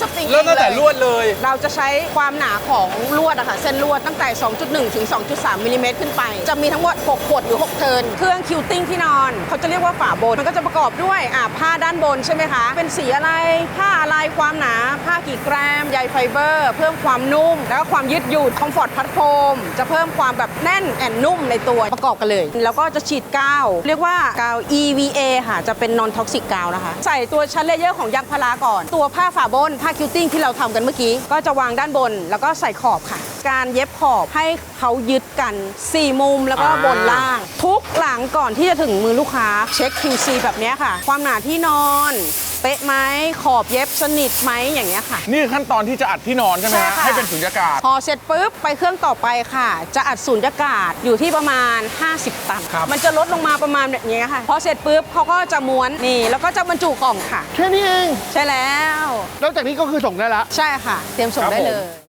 สปริงเริ่มตั้งแต่องลวดเลย เราจะใช้ความหนาของลวดอะค่ะเส้นลวดตั้งแต่ 2.1 ถึง 2.3มิลลิเมตรขึ้นไป จะมีทั้งหมด 6 ขวดหรือ 6 เทิร์นเครื่องคิวติ้งที่นอน เขาจะเรียกว่าฝาบน มันก็จะประกอบด้วยอ่าผ้าด้านบนใช่ไหมคะ เป็นสีอะไร ผ้าอะไร ความหนา ผ้ากี่กรัม ใยไฟเบอร์ เพิ่มความนุ่ม แล้วก็ความยืดหยุ่น คอมฟอร์ตพัดโฟม จะเพิ่มความแบบแน่นแอนนุ่มในตัวประกอบกันเลย แล้วก็จะฉีดกาวเรียกว่ากาว EVA ค่ะ จะเป็น non toxic กาวนะคะ ใส่ตัวชั้นเลเยอร์ของยางพาราก่อน ตัวผ้าฝาบนผ้าคิวติ้งที่เราทำกันเมื่อกี้ ก็จะวางด้านบนแล้วก็ใส่ขอบค่ะ การเย็บขอบให้เขายึดกัน 4 มุมแล้วก็อ่าบนล่าง ทุกหลังก่อนที่จะถึงมือลูกค้าเช็ค QC แบบเนี้ยค่ะ ความหนาที่นอน เป๊ะไหมขอบเย็บสนิทไหมอย่างเงี้ยค่ะ นี่ขั้นตอนที่จะอัดที่นอนใช่ไหมใช่ฮะค่ะ ให้เป็นสุญญากาศ พอเสร็จปุ๊บไปเครื่องต่อไปค่ะ จะอัดสูญญากาศอยู่ที่ประมาณ 50 ตัน ครับ มันจะลดลงมาประมาณแบบนี้ค่ะ พอเสร็จปุ๊บเขาก็จะม้วนนี่ แล้วก็จะบรรจุกล่องค่ะ แค่นี้เอง ใช่แล้ว แล้วจากนี้ก็คือส่งได้ละ ใช่ค่ะ เตรียมส่งครับได้ผม เลย